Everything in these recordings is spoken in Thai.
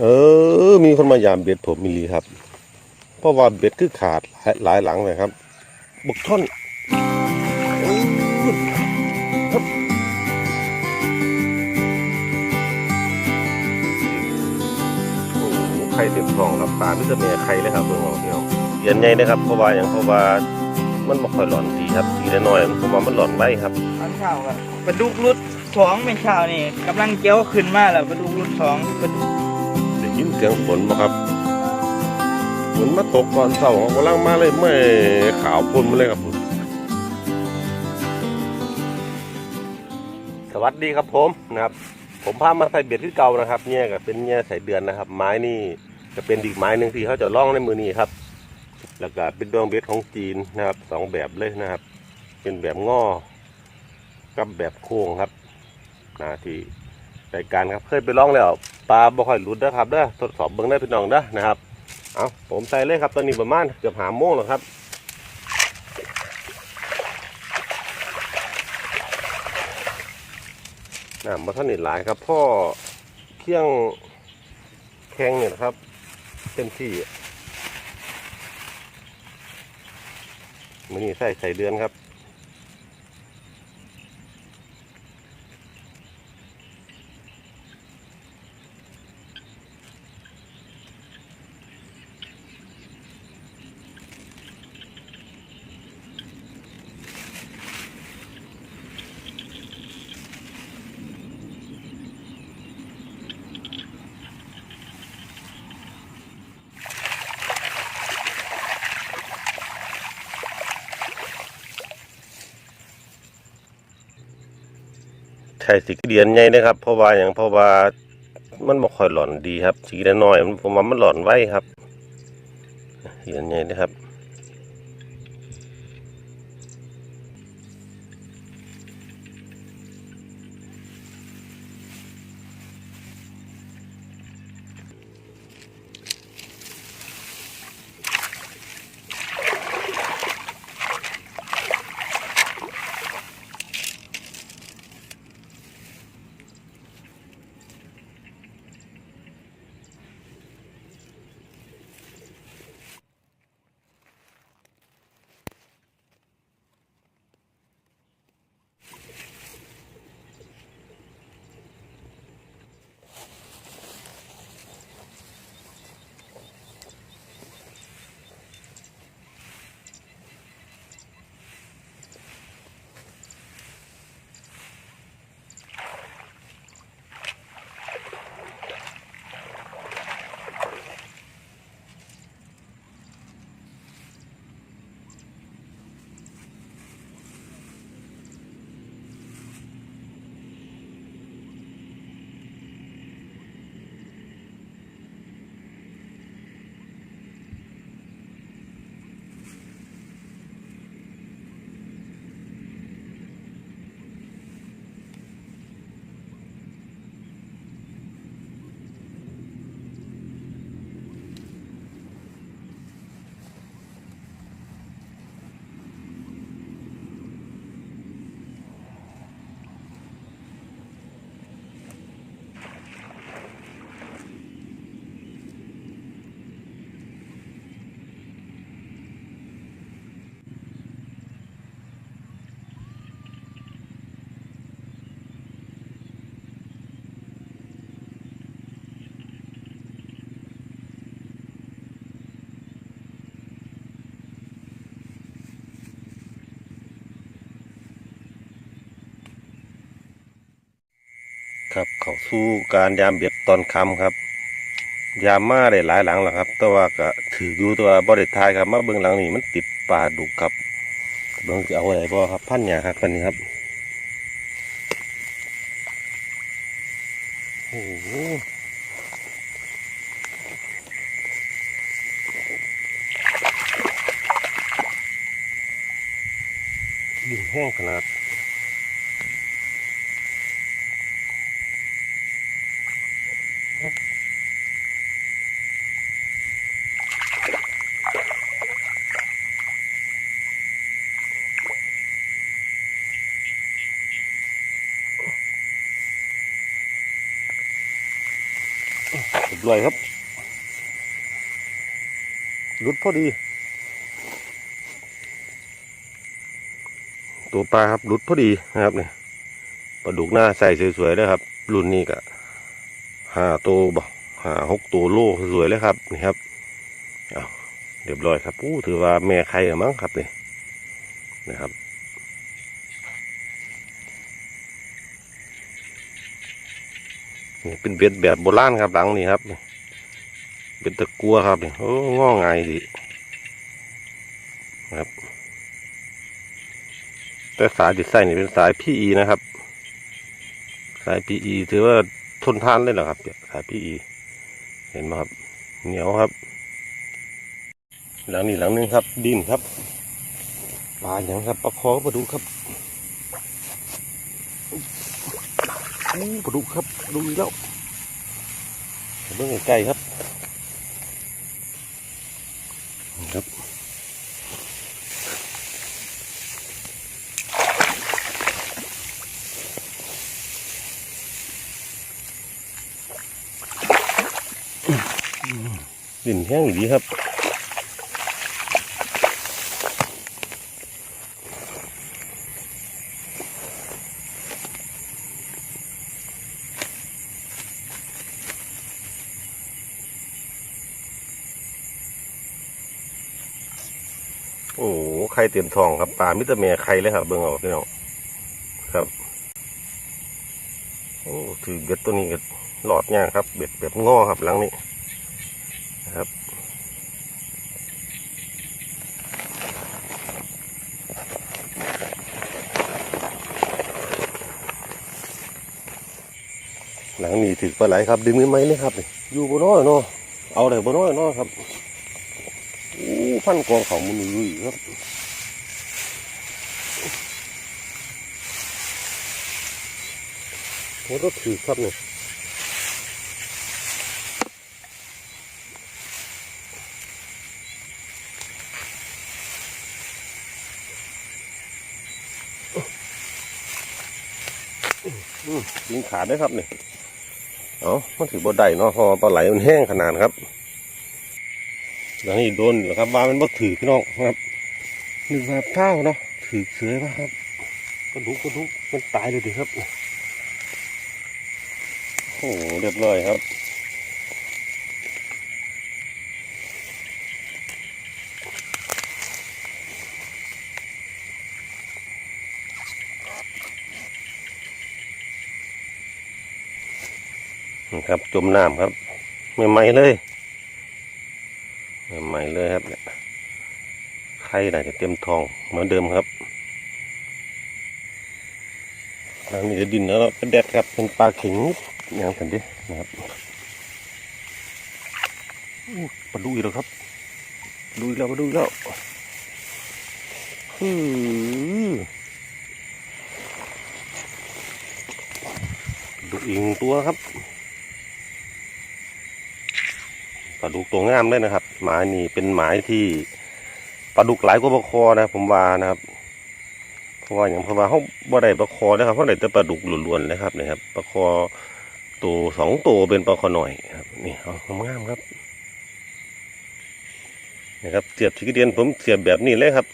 เออ มีคนมายามเบ็ดผมมิลีครับ เพราะว่าเบ็ดคือขาดหลายหลายหลังเลยครับบุกท่อนอื้อครับโอ้โหไข่เต็มท้องครับปลาไม่จะมีไข่เลยครับเพื่อนของพี่น้องเย็นใหญ่นะครับเพราะว่าอย่างเพราะว่ามันไม่ค่อยหลอนดีครับทีละหน่อยเพราะว่ามันหลอนไว้ครับตอนเช้าก็ปลาดุกรุดสองเป็นเช้านี่กำลังเกี้ยวขึ้นมาแล้วปลาดุกรุดสองปลาดุกได้ ยินเสียงฝนบ่ครับฝนมาตกก่อนเช้าเขากำลังมาเลยไม่ขาวพ่นมาเลยครับผมสวัสดีครับผมนะครับ ผมพามาใส่เบ็ดที่เก่านะครับเนี่ยก็เป็นเนี่ยใส่เดือนนะครับ ไม้นี่จะเป็นอีกไม้หนึ่งที่เขาจะล่องในมือนี้ครับ แล้วก็เป็นดวงเบ็ดของจีนนะครับสองแบบเลยนะครับ เป็นแบบงอกับแบบโค้งครับนะที่รายการครับเคยไปล่องแล้ว ปลาบ่ค่อยหลุดนะครับเด้อทดสอบเบิ้งได้พี่น้องเด้อนะครับเอาผมใส่เลยครับตอนนี้ประมาณเกือบหาโมงแล้วครับน้ำมาท่านนี่หลายครับพ่อเคี่ยงแข็งเนี่ยนะครับ เต็มที่มันนี่ใส่ใส่เดือนครับ ช่สีเดียนใหญ่นะครับ เพราะว่าอย่างเพราะว่ามันบ่ค่อยหลอนดีครับสีน้อยๆมันผมว่ามันหลอนไว้ครับ ครับเขาสู่การยามเบ็ดตอนค่ำครับ ยามมาได้หลายหลังแล้วครับ แต่ว่าก็ถืออยู่ตัวบริทายครับมาเบื้องหลังนี่มันติดปลาดุกครับเบื้องจะเอาอะไรบ่ครับพันหยาครับพันนี้ครับโอ้โหยิ่งแห้งขนาด บร้อยครับรุดพอดี ตัวปลาครับรุดพอดีนะครับเนี่ยปลาดุกหน้าใส่สวยๆเลยครับ รุ่นนี้ก็ห้าตัวบ่ห้าหกตัวโลสวยเลยครับนี่ครับเอาเรียบร้อยครับอู้ถือว่าแม่ใครอมั้งครับเนี่ยนะครับ นี่เป็นเบ็ดแบบโบราณครับหลังนี่ครับเป็นตะกัวครับนี่โอ้ง้อไงายดีครับ แต่สายติดไส้นี่เป็นสายพีอีนะครับ สายพีอีถือว่าทนทานเลยเหรอครับสายพีอีเห็นไหมครับ เหนียวครับ หลังนี้หลังนึงครับ ดินครับปลาอย่างครับปลาคอปลาดุครับปลาดุครับ ดูอีกแล้วเบิ่งใกล้ครับครับดินแห้งดีครับ โอ้โหไข่ เต็มท้องครับปลามิตรแม่ไข่เลยครับ เบิ่งเอาพี่น้องครับ โอ้ถือเบ็ดตัวนี้ก็หลอดย่างครับ เบ็ดแบบงอครับหลังนี้ครับหลังนี้ถือปลาไหลครับดึงไม่ไหมเลยครับอยู่บนน้อยเนาะเอาเลยบนน้อยเนาะครับโอ้พันกองเขามันอยู่อีกครับ โอ้รถถือครับเนี่ยยิงขาดได้ครับเนี่ยเอามันถือบดได้เนาะพอปลาไหลมันแห้งขนาดครับหลังนี้โดนเหรอครับว่ามันบ่ถือพี่น้องครับหนึ่งแบบเท่าเนาะถือเสือป่ะครับกระดูกกระดูกมันตายเลยดิครับ อ้โหเรียบร้อยครับนะครับจมน้ำครับไม่ไหมเลยใหม่เลยครับเนี่ยไข่น่าจะเต็มทองเหมือนเดิมครับทางนี้จะดินแล้วก็แดดครับเป็นปลาเข็ง อย่างกันดินะครับปลาดุอีกแล้วครับดูอีกแล้วปลาดุอีกแล้วฮือดุอีกหนึ่งตัวครับปลาดุกตัวงามเลยนะครับ หมายนี่เป็นหมายที่ปลาดุกหลายกว่าปลาคอนะผมว่านะครับเพราะว่าอย่างเพราะว่าเขาบ่ได้ปลาคอนะครับเพราะได้แต่ปลาดุกล้วนๆเลยครับนี่ครับปลาคอ ตัวสองตัวเป็นปลาคอหน่อยครับนี่เอางามครับนะครับเสียบจิกเดียนผมเสียบแบบนี้เลยครับ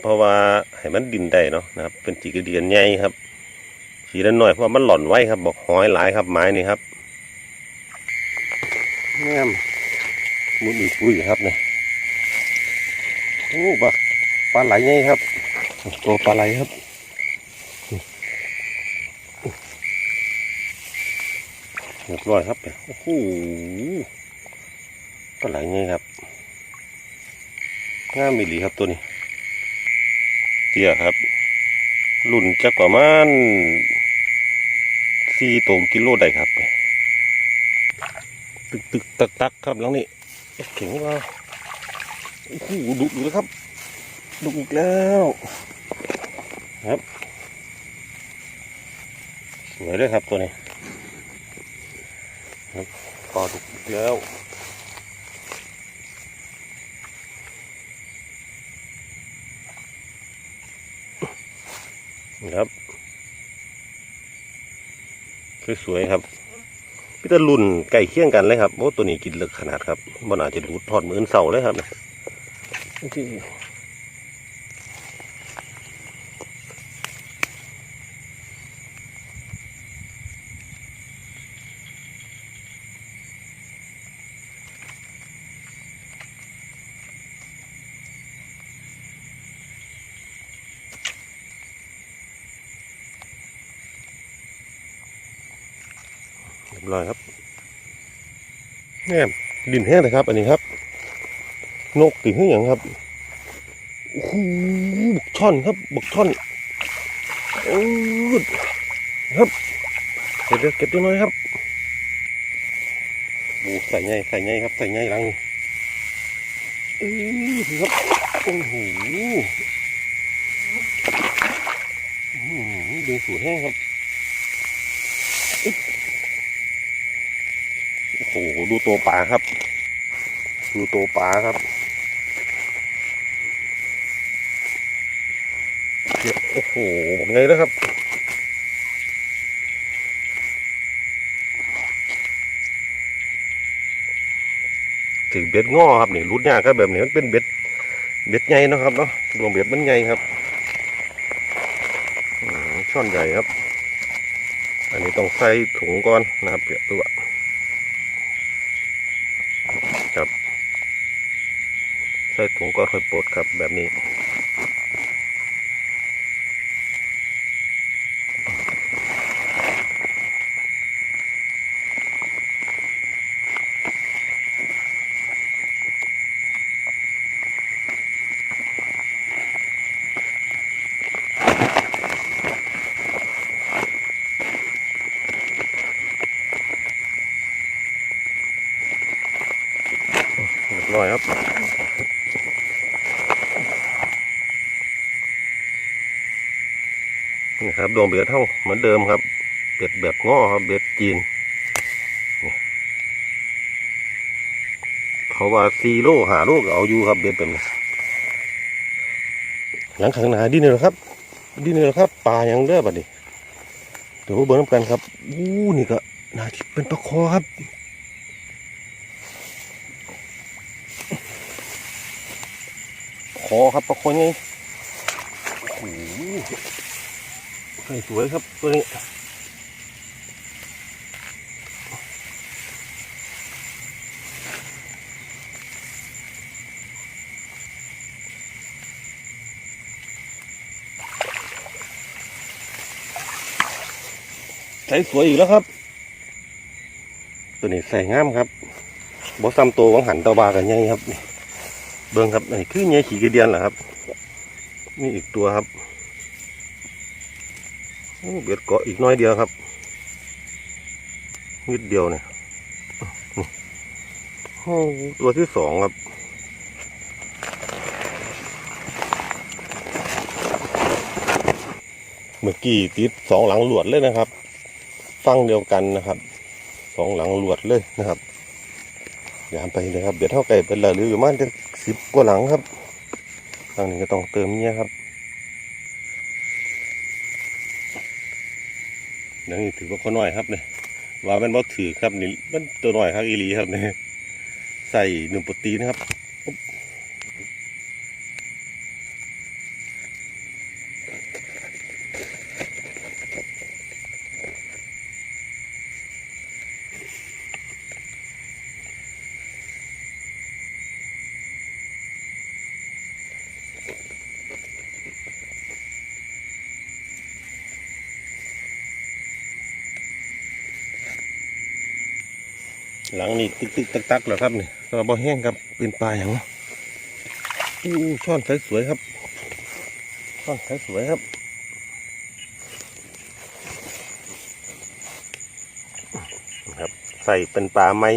เพราะว่าให้มันดินได้เนาะนะครับ เป็นจิกเดียนใหญ่ครับสีละหน่อยเพราะว่ามันหล่อนไว้ครับ บอกหอยหลายครับไม้นี่ครับงามมุนอีกปุ้ยครับเนี่ยโอ้ปลาปลาไหลไงครับ ตัวปลาไหลครับ เรียบร้อยครับโอ้โหปลาไหลไงครับงามมีหลีครับตัวนี้ เตี้ยครับรุ่นจะประมาณสี่ตัวกิโลได้ครับ ตึกตึกตักตักครับหลังนี้เข็งว่าโอ้โหดุอยู่แล้วครับดุอีกแล้วครับสวยเลยครับตัวนี้ ครับปลาดุกแล้วนะครับสวยๆครับพี่ตะลุ่นไก่เคี่ยงกันเลยครับโอ้ตัวนี้กินเลึกขนาดครับบนอาจจะรูดทอดมือนเสาเลยครับที่ ร้อยครับแม่ดินแห้งเลยครับ อันนี้ครับ นกติดขึ้อย่างครับโอ้โหบกช่อนครับบกช่อนโอ้ครับเดี๋ยวเก็บตัวน้อยครับโอ้ใส่ใหญ่ใส่ใหญ่ครับใส่ใหญ่รังเอ้ยครับโอ้โหดึงสูดแห้งครับ อ้โหดูตัวปลาครับ ดูตัวปลาครับเนี่ยโอ้โหไงนะครับถึงเบ็ดง้อครับนี่รุดยากครับแบบนี้มันเป็นเบ็ดเบ็ดใหญ่นะครับเนาะรวมเบ็ดมันใหญ่ครับช่อนใหญ่ครับ อันนี้ต้องใส่ถุงก่อนนะครับเปียตัว ครับ ใส่ถุงก็ค่อยปลดครับแบบนี้ เรียบร้อยครับ นี่ครับ ดวงเบ็ดเท่าเหมือนเดิมครับ เบ็ดแบบง้อครับ เบ็ดจีน เขาว่าซีโร่หาโลกเอาอยู่ครับเบ็ดแบบนี้หลังข้างหน้าดินเลยครับ ดินเลยครับปลาอย่างเด้อบัดนี้เดี๋ยวเบิ่งน้ำกันครับอู้นี่ก็น่าที่เป็นปลาคอครับคอครับปลาคอไงโอ้โห ใส่สวยครับตัวนี้ใส่สวยอีกแล้วครับ ตัวนี้ใส่งามครับบอสซ้ำตัววังหันตะบากันไงครับ เบิ้งครับนี่คือเงี้ยขี่กระเดียนเหรอครับ นี่อีกตัวครับ เบียดเกาะอีกน้อยเดียวครับนิดเดียวเนี่ยโอ้ตัวที่สองครับเมื่อกี้ติดสองหลังหลวดเลยนะครับฟังเดียวกันนะครับสองหลังหลวดเลยนะครับยามไปเลยครับเบียดเท่าไก่เป็นละหรืออยู่มาณจะสิบกว่าหลังครับทางนี้ก็ต้องเติมเนี่ยครับ เดี๋ยวนี้ถือว่าเขาน้อยครับเนี่ยว่ามันบ่ถือครับนี่มันตัวน้อยครับอีหลีครับเนี่ยใส่หนุ่มปตีนะครับ ตึกตึกตักตักแล้วครับนี่ตัวบ่แห้งครับเป็นปลาอย่างอู้ช่อนสวยครับช่อนสวยครับครับ ใส่เป็นปลาไม้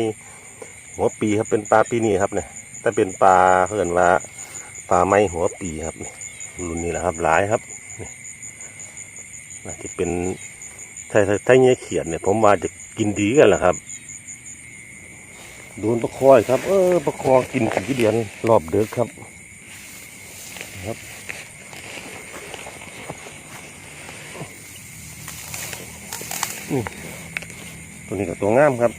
หัวปีครับเป็นปลาปีนี้ครับเนี่ยถ้าเป็นปลาเพื่อนว่าปลาไม้หัวปีครับนี่รุ่นนี้แหละครับหลายครับนี่น่าจะเป็นถ้าถ้าถ้าเงี้ยเขียนเนี่ย ผมว่าจะกินดีกันแหละครับ โดนประคอยครับ เออประคอกินกี่เดือนรอบเดือกครับครับนี่ตัวนี้กับตัวงามครับ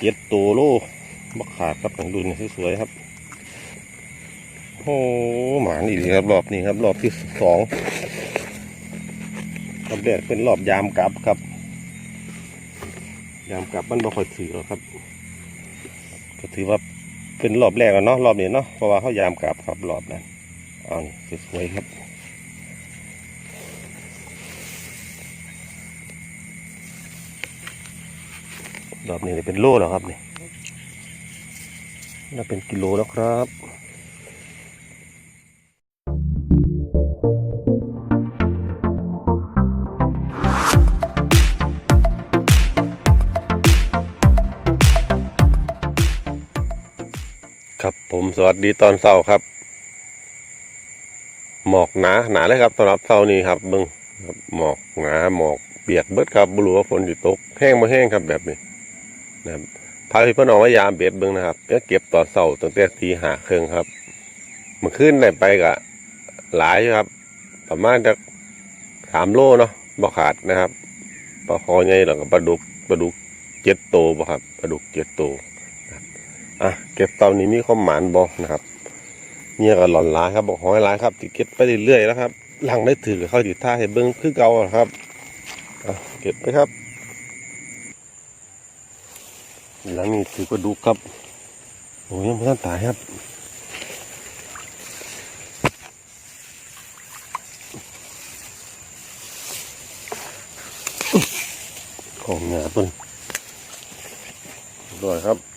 เจ็ดตัวโลบักขาดครับดูนสวยๆครับโอ้หมานี่ดีครับรอบนี้ครับ รอบที่สองรอบแรกเป็นรอบยามกลับครับ ยามกลับมันบ่ค่อยถือหรอกครับ ก็ถือว่าเป็นรอบแรกแล้วเนาะรอบนี้เนาะเพราะว่าเขายามกลับครับรอบนั้นเอานี่สวยครับรอบนี้เป็นโลแล้วครับนี่น่าเป็นกิโลแล้วครับ วัสดีตอนเช้าครับ หมอกหนาหนาเลยครับสำหรับเช้านี้ครับเบิ้งครับหมอกหนาหมอกเปียกเบิดครับบรู้ว่ฝนอยู่ตกแห้งมาแห้งครับแบบนี้นะครับพาพี่พ่อน้องว่ายามเบ็ดเบิ้งนะครับแล้วเก็บตอนเช้าตั้งแต่ตีหาเครื่องครับมื่อคืนได้ไปกะหลายครับ ประมาณจะสามโลเนาะบ่ขาดนะครับปลาคอใหญ่แล้วก็ปลาดุกปลาดุกเจ็ดโตบ่ครับปลาดุกเจ็ดโต อะเก็บเตอนนี้มีความหมานบอกนะครับเนี่ยก็หล่อนหลายครับบอกหอยหลายครับติเก็บไปเรื่อยๆแล้วครับหลังได้ถือเข้าติดท่าให้เบิ้งคือเก่าครับอะเก็บไปครับ หลังนี้ถือกระดูกครับโอ้ยยังไม่ทันตายครับของหนาต้นด้วยครับ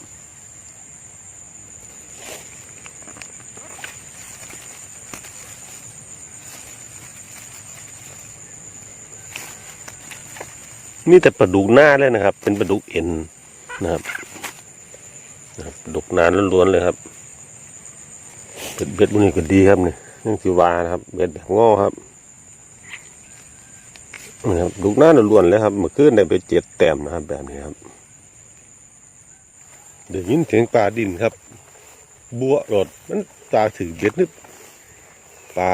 นี่แต่ปลาดุกหน้าเลยนะครับ เป็นปลาดุกเอ็นนะครับนะบดุกนานล้วนๆเลยครับเบ็ดเบ็ดบุนี่ก็ดีครับนี่นี่สิวานะครับ เบ็ดแบบง้อครับนี่ครับดุกหน้าล้วนๆเลยครับเมื่อคืนได้ไปเจ็ดแต้มนะครับแบบนี้ครับ เดี๋ยวยินเสียงปลาดินครับ บัวรดมันตาถือเบ็ดนึกปลา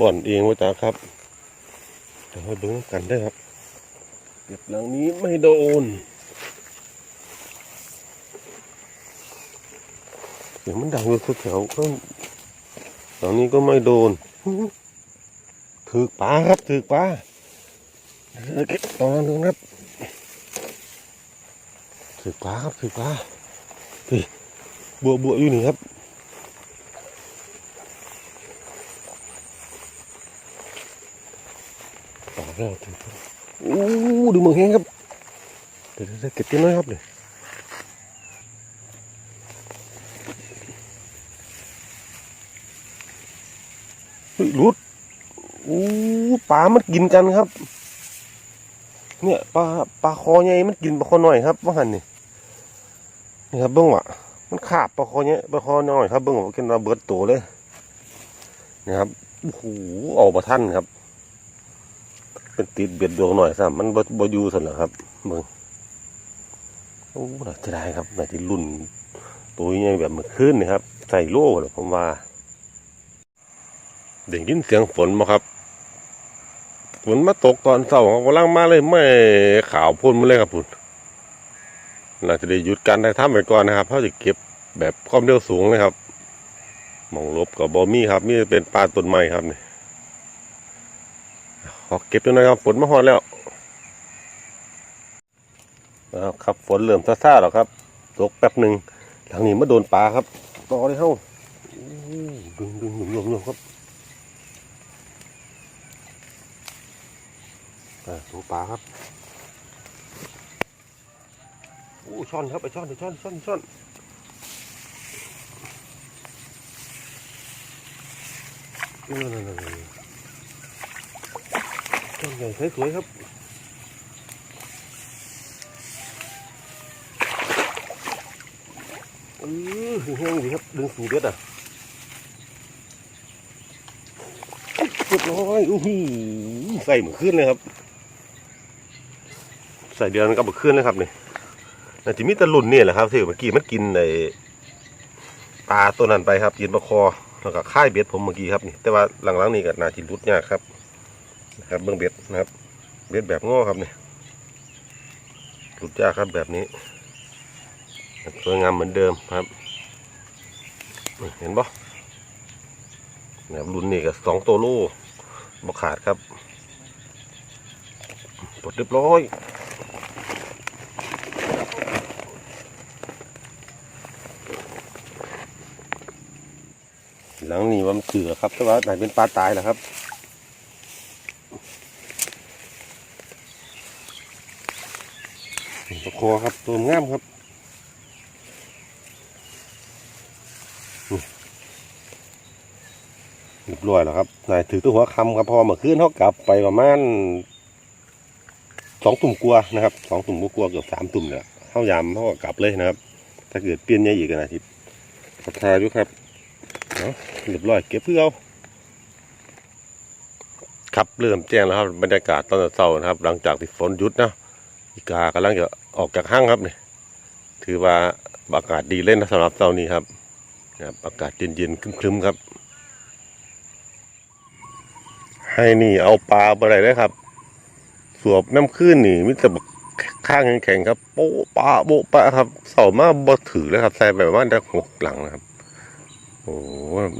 บ่อนเองว่าจ้าครับเดี๋ยวมาดูกันได้ครับ ก็บหลังนี้ไม่โดน เสียงมันดังอยู่แถวก็หลังนี้ก็ไม่โดนถือปลาครับถือปลาเก็บตอนนั้นดูนะครับถือปลาครับถือปลาเฮ้ยบัวบัวอยู่นี่ครับปลาแล้วถือปลา อู้ดูมือแห้งครับ เดี๋ยวเดี๋ยวเก็บกินน้อยครับเลยรุดอู้ปลามันกินกันครับ เนี่ยปลาปลาคอใหญ่มันกินปลาคอหน่อยครับว่าหันนี่นี่ครับเบิ้งว่ะมันขาบปลาคอใหญ่ปลาคอหน้อยครับเบิ้งว่ากินระเบิดตัวเลยนะครับโอ้โหเอาปลาท่านครับ เป็นติดเบ็ดดวงหน่อยซ้ำมันบ่บ่อยู่สนหรอครับเบิ่งโอ้หน่าจะได้ครับน่าจะรุ่น ตัวใหญ่แบบเมื่อคืนนี่ครับ ใส่โล่หรอผมว่าได้ยินเสียงฝนมาครับฝนมาตกตอนเช้าครับกำลังมาเลยไม่ข่าวพ่นมาเลยครับพุ่นเราจะได้หยุดการได้ทำไปก่อนนะครับเพราะจะเก็บแบบความเร็วสูงเลยครับมองลบกับบอมี่ครับมีแต่เป็นปลาต้นไม้ครับเนี่ข อเก็บด้วยนะครับ ฝนมาฮอดแล้วนะครับฝนเริ่มซ่าๆแล้วครับตกแป๊บหนึ่งหลังนี้มาโดนปลาครับต่อเลยเฮ้าดึงดึงหนุ่มหนุนครับอ่าตัวปลาครับอู้ช่อนครับไปช่อนไปช่อนช่อนช่อนนั่นนั่นนั่นนั่น ต้นใหญ่สวยๆครับเออแห้งดีครับดึงสูเด็ดอะเรียบร้อยอู้หูใส่เหมือนขึ้นเลยครับ ใส่เดือนกับเหมือนขึ้นเลยครับนี่น่าจะมีตะลุ่นนี่แหละครับที่เมื่อกี้มันกินไอ้ปลาตัวนั้นไปครับกินปลาคอแล้วก็ค่ายเบ็ดผมเมื่อกี้ครับนี่แต่ว่าหลังๆนี่ก็น่าจิรุดยากครับ นะครับเบื้องเบ็ดนะครับ เบ็ดแบบง้อครับเนี่ยสุดยากครับแบบนี้สวยงามเหมือนเดิมครับ เห็นปะเนี่ยรุ่นนี้ก็สองตัวโล่บกขาดครับปลดเรียบร้อยหลังนี้ว่ามันเสือครับแต่ว่าไหนเป็นปลาตายแล้วครับ ตะโครับตัวงามครับเรียบร้อยแล้วครับนายถือตัวหัวคำครับพอเมื่อคืนเขากลับไปประมาณสองตุ่มกลัวนะครับสองตุ่มกลัวเกือบสามตุ่มเลยเข้ายามเขาก็กลับเลยนะครับ ถ้าเกิดเปลี่ยนใหญ่อีกนะทิพย์ราคาอยู่ครับเนาะเรียบร้อยเก็บเพื่อเอาครับเริ่มแจ้งแล้วครับบรรยากาศตอนเช้านะครับ หลังจากที่ฝนหยุดนะอีกากำลังจะ ออกจากห้างครับเนี่ยถือว่าอากาศดีเล่นนะสำหรับเช้านี้ครับนะครับอากาศเย็นๆครึ้มๆครับ ให้นี่เอาปลาไปไหนได้ครับ สวบน้ำขึ้นนี่มิตรบข้างแข็งๆครับ โป๊ะปลาโป๊ะปลาครับเสามาบ่ถือเลยครับใส่แบบว่าได้หกหลังนะครับ โอ้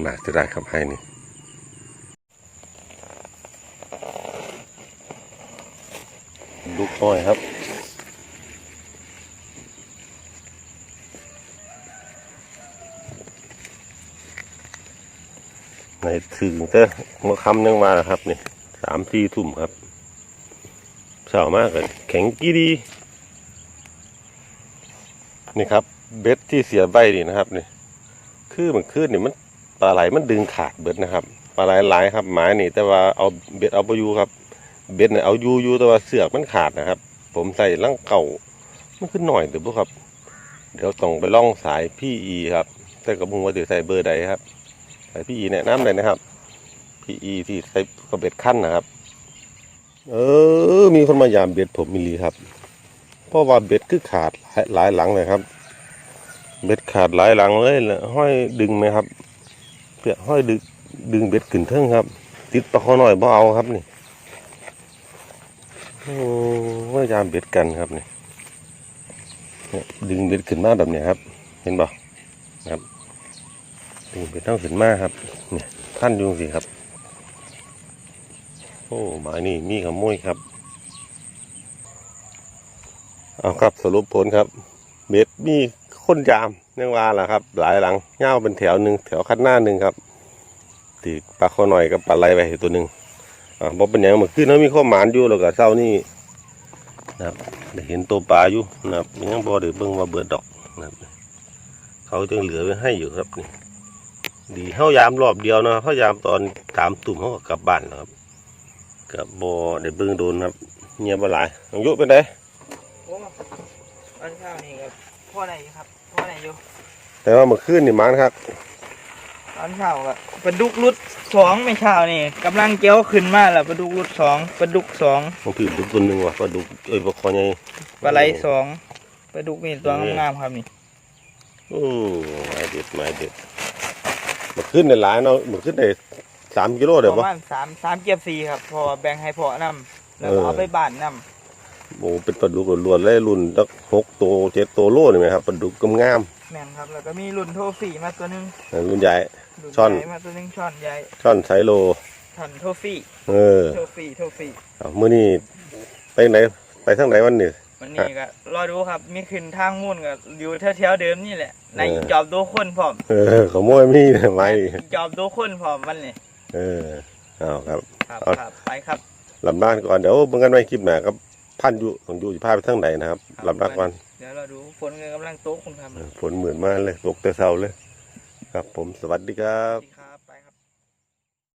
หนาจะได้ครับให้นี่ลูกอ้อยครับ ในถึงเต้เมื่อคำยังมาแล้วครับนี่สามสี่ทุ่มครับเช้ามากเลยแข็งกีดีนี่ครับ เบ็ดที่เสียใบนี่นะครับนี่คือมันขึ้นนี่มันปลาไหลมันดึงขาดเบ็ดนะครับปลาไหลหลายครับหมายนี่ แต่ว่าเอาเบ็ดเอาไปอยู่ครับ เบ็ดเนี่ยเอาอยู่อยู่แต่ว่าเสือกมันขาดนะครับ ผมใส่ลังเก่ามันขึ้นหน่อยเดี๋ยวพวกครับ เดี๋ยวส่งไปล่องสายพี่อีครับ แต่กระบุงว่าเดี๋ยวใส่เบอร์ใดครับ ใสายพี่อีแนะนำเลยนะครับ พี่อีที่ใช้กระเบ็ดขั้นนะครับ เออ มีคนมายามเบ็ดผมมิลีครับ เพราะว่าเบ็ดคือขาดหลายหลายหลังเลยครับ เบ็ดขาดหลายหลังเลยห้อยดึงไหมครับเพื่อห้อยดึงดึงเบ็ดขึ้นเทิงครับ ติดปลาคอหน่อยบ่เอาครับนี่โอ้พยายามเบ็ดกันครับนี่ดึงเบ็ดขึ้นมาแบบนี้ครับ เห็นบ่ครับ ดึงเบ็ดเท่าขึ้นมาครับเนี่ยท่านอยุงสิครับ โอ้หมายนี่มีขโมยครับ เอาครับสรุปผลครับ เบ็ดมีคนยามยังว่าล่ะครับ หลายหลังเงาเป็นแถวหนึ่งแถวคันหน้าหนึ่งครับตีปลาคอหน่อยกับปลาไหลไปตัวหนึ่งอ่าบ่เป็นหยังเมื่อคืนเขามีข้อหมานอยู่แล้วก็เช้านี่นะครับได้เห็นตัวปลาอยู่นะครับยังบ่ได้เบิ่งว่าเบิดดอกนะครับเขาจึงเหลือไว้ให้อยู่ครับนี่ ดีเฮายามรอบเดียวนะเฮายามตอนสามตุ่มเขาก็กลับบ้านแล้วครับกับบ่ได้เบิ่งโดนครับเงียบบ่หลายน้องยุเป็นไดโอ้ตอนเช้านี่ครับพ่อไหนครับพ่อไหนอยู่ แต่ว่าเมื่อคืนนี่หมันครับตอนเช้าก็ปลาดุกรุดสองไม่เช้านี่กำลังเกี้ยวขึ้นมาแล้วปลาดุกรุดสองปลาดุกสองมันถือดุกตัวหนึงว่ะปลาดุกเอ้ยปลาคอใหญ่ปลาไหลสองปลาดุกนี่ตัวงามๆครับนี่โอ้หมายเด็ดหมายเด็ดเมื่อคืนได้หลายเนาะเมื่อคืนได้สามกิโลปเดี๋ยวระบ่มาณสามสามเกียบสี่ครับเพอแบ่งให้พ่อนำแล้วก็เออ เอาไปบ้านนโอ้เป็นปลาดุกล้วนๆเลยรุ่นตั้งหกตัวเจ็ดตัวโลนี่ไหมครับปลาดุกกำงามำแม่นครับ แล้วก็มีรุ่นโทฟี่มาตัวหนึงๆรุ่นใหญ่ รุ่นช่อน ใหญ่มาตัวหนึงช่อนใหญ่ช่อนไซโล ช่อนโทฟี่เออโทฟี่โทฟี่เอามื่อนี้ไปไหนไปทางไหนวันนี้ วันนี้ก็รอดูครับ มีขึ้นทางมุ่นก็อยู่แถวๆเดิมนี่แหละในเออจอบดูคนพร้อมเออขโมยมีดไหมจอบดูคนพร้อมวันนี้เออเอาครับครับเอาครับไปครับลำบ้านก่อนเดี๋ยวเบิ่งกันไว้คลิปหน้าครับพันอยู่ของอยู่จะพาไปทางไหนนะครับลำบ้านก่อนเดี๋ยวเราดูฝนกำลังตกคุณครับเออฝนเหมือนมากเลยตกแต่เช้าเลย ครับผมสวัสดีครับสวัสดีครับ